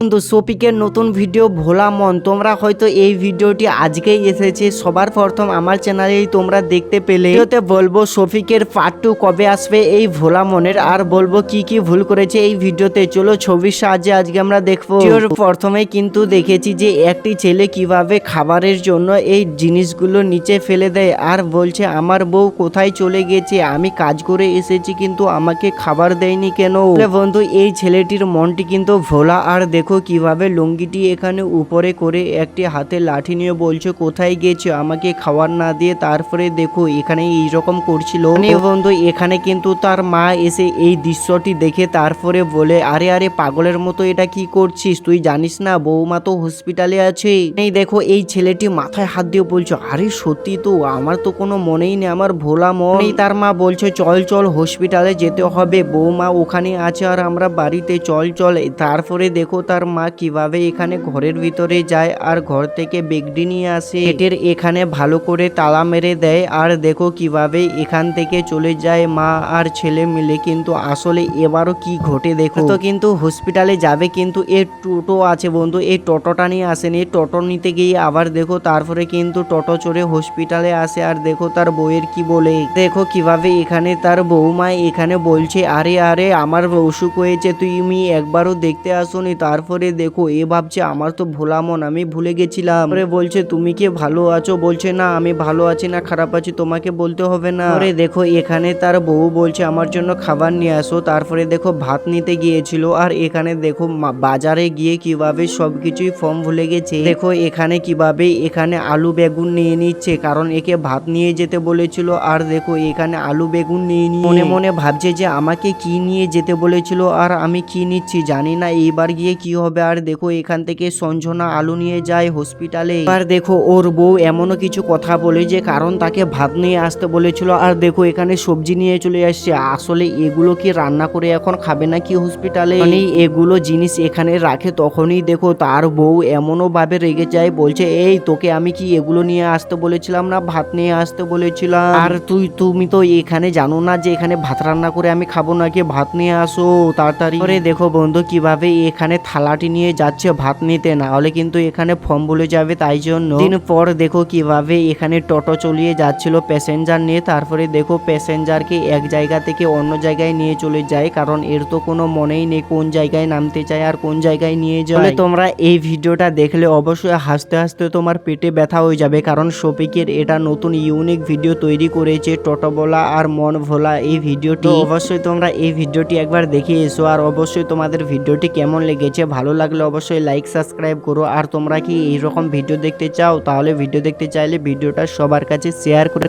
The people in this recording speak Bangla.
কিন্তু শফিকের নতুন ভিডিও ভোলা মন। তোমরা হয়তো এই ভিডিওটি আজকেই এসেছে। সবার প্রথম আমার চ্যানেলেই তোমরা দেখতে পেলে। ভিডিওতে বলব শফিকের পার্ট টু কবে আসবে এই ভোলা মনের, আর বলব কি কি ভুল করেছে এই ভিডিওতে। চলো, ছবির সাহায্যে আজকে আমরা দেখব। প্রথমে কিন্তু দেখেছি যে একটি ছেলে কীভাবে খাবারের জন্য এই জিনিসগুলো নিচে ফেলে দেয়, আর বলছে, আমার বউ কোথায় চলে গেছে? আমি কাজ করে এসেছি, কিন্তু আমাকে খাবার দেয়নি কেন? বন্ধু, এই ছেলেটির মনটি কিন্তু ভোলা। আর দেখো কীভাবে লুঙ্গিটি এখানে উপরে করে একটি হাতে লাঠি নিয়ে বলছে, কোথায় গেছে? আমাকে খাওয়ার না দিয়ে তারপরে দেখো, এখানে এইরকম করছিল। মানে বন্ধু, এখানে কিন্তু তার মা এসে এই দৃশ্যটি দেখে তারপরে বলে, আরে আরে, পাগলের মতো এটা কি করছিস? তুই জানিস না বৌমা তো হসপিটালে আছে। এই দেখো, এই ছেলেটি মাথায় হাত দিয়ে বলছে, আরে, সত্যি তো, আমার তো কোনো মনেই নেই, আমার ভোলা মন। এই তার মা বলছে, চল চল হসপিটালে যেতে হবে বৌমা ওখানে আছে আর আমরা বাড়িতে, চল চল। তারপরে দেখো তার মা কীভাবে এখানে ঘরের ভিতরে যায় আর ঘর থেকে বেগডি নিয়ে আসে? গেটের এখানে ভালো করে তালা মেরে দেয় আর দেখো কীভাবে এখান থেকে চলে যায় মা আর ছেলে মিলে। কিন্তু আসলে এবারও কি ঘটে দেখো? তো কিন্তু হসপিটালে যাবে কিন্তু এর টোটো আছে বন্ধু, এই টোটোটা নিয়ে আসেনি। টোটো নিতে গিয়ে আবার দেখো তারপরে কিন্তু টোটো চড়ে হসপিটালে আসে আর দেখো তার বউয়ের কি বলে। দেখো কীভাবে এখানে তার বৌমা এখানে বলছে, আরে আরে, আমার অসুখ হয়েছে, তুমি একবারও দেখতে আসোনি। তারপরে দেখো, এ ভাবছে, আমার তো ভোলা মন, আমি ভুলে গেছিলাম। পরে বলছে, তুমি কি ভালো আছো? বলছে, না, আমি ভালো আছি না, খারাপ আছি, তোমাকে বলতে হবে না। পরে দেখো, এখানে তার বউ বলছে, আমার জন্য খাবার নিয়ে আসো। তারপরে দেখো, ভাত নিতে গিয়েছিল। আর এখানে দেখো বাজারে গিয়ে কীভাবে সবকিছুই ফর্ম ভুলে গেছে। দেখো, এখানে কীভাবে, এখানে আলু বেগুন নিয়ে নিচ্ছে। কারণ একে ভাত নিয়ে যেতে বলেছিল, আর দেখো, এখানে আলু বেগুন নিয়ে নিয়ে মনে মনে ভাবছে যে, আমাকে কি নিয়ে যেতে বলেছিল, আর আমি কি নিচ্ছি? জানি না, এইবার গিয়ে কি হবে। আর দেখো, এখান থেকে সঞ্জনা আলু নিয়ে যায় হসপিটালে আর দেখো, ওর বউ এমনও কিছু কথা বলে যে, কারণ তাকে ভাত নিয়ে আসতে বলেছিল। আর দেখো, এখানে সবজি নিয়ে চলে আসছে। আসলে এগুলো কি রান্না করে এখন খাবে নাকি হসপিটালে মানে এগুলো জিনিস এখানে রাখে, তখনই দেখো, তার বউ এমনও ভাবে রেগে যায়, বলছে, এই, তোকে আমি কি এগুলো নিয়ে আসতে বলেছিলাম না? ভাত নিয়ে আসতে বলেছিলাম। আর তুই, তুমি তো এখানে জানো না যে, এখানে ভাত রান্না করে আমি খাব নাকি? ভাত নিয়ে আসো, তাড়াতাড়ি। করে দেখো, বন্ধু, কীভাবে এখানে থালাটি নিয়ে যাচ্ছে, ভাত নিতে? না হলে কিন্তু এখানে ফর্ম বলে যাবে, তাই জন্য। দিন পর দেখো কীভাবে এখানে টোটো চলিয়ে যাচ্ছিল প্যাসেঞ্জার নিয়ে। তারপরে দেখো প্যাসেঞ্জারকে এক জায়গা থেকে অন্য জায়গায় নিয়ে চলে যায়, কারণ এর তো কোনো মনেই নেই কোন জায়গায় নামতে চায় আর কোন জায়গায় নিয়ে যায়। তোমরা এই ভিডিওটা দেখলে অবশ্যই হাসতে হাসতে তোমার পেটে ব্যথা হয়ে যাবে, কারণ শফিকের এটা নতুন ইউনিক ভিডিও তৈরি করেছে টোটো বলা আর মন ভোলা এই ভিডিওটি। অবশ্যই তোমরা এই ভিডিওটি একবার দেখে এসো, আর অবশ্যই তোমাদের ভিডিওটি কেমন লেগেছে ভালো লাগলে অবশ্যই লাইক সাবস্ক্রাইব করো। আর তোমরা কি এইরকম ভিডিও দেখতে চাও, তাহলে ভিডিও দেখতে চাইলে ভিডিওটা সবার কাছে শেয়ার করে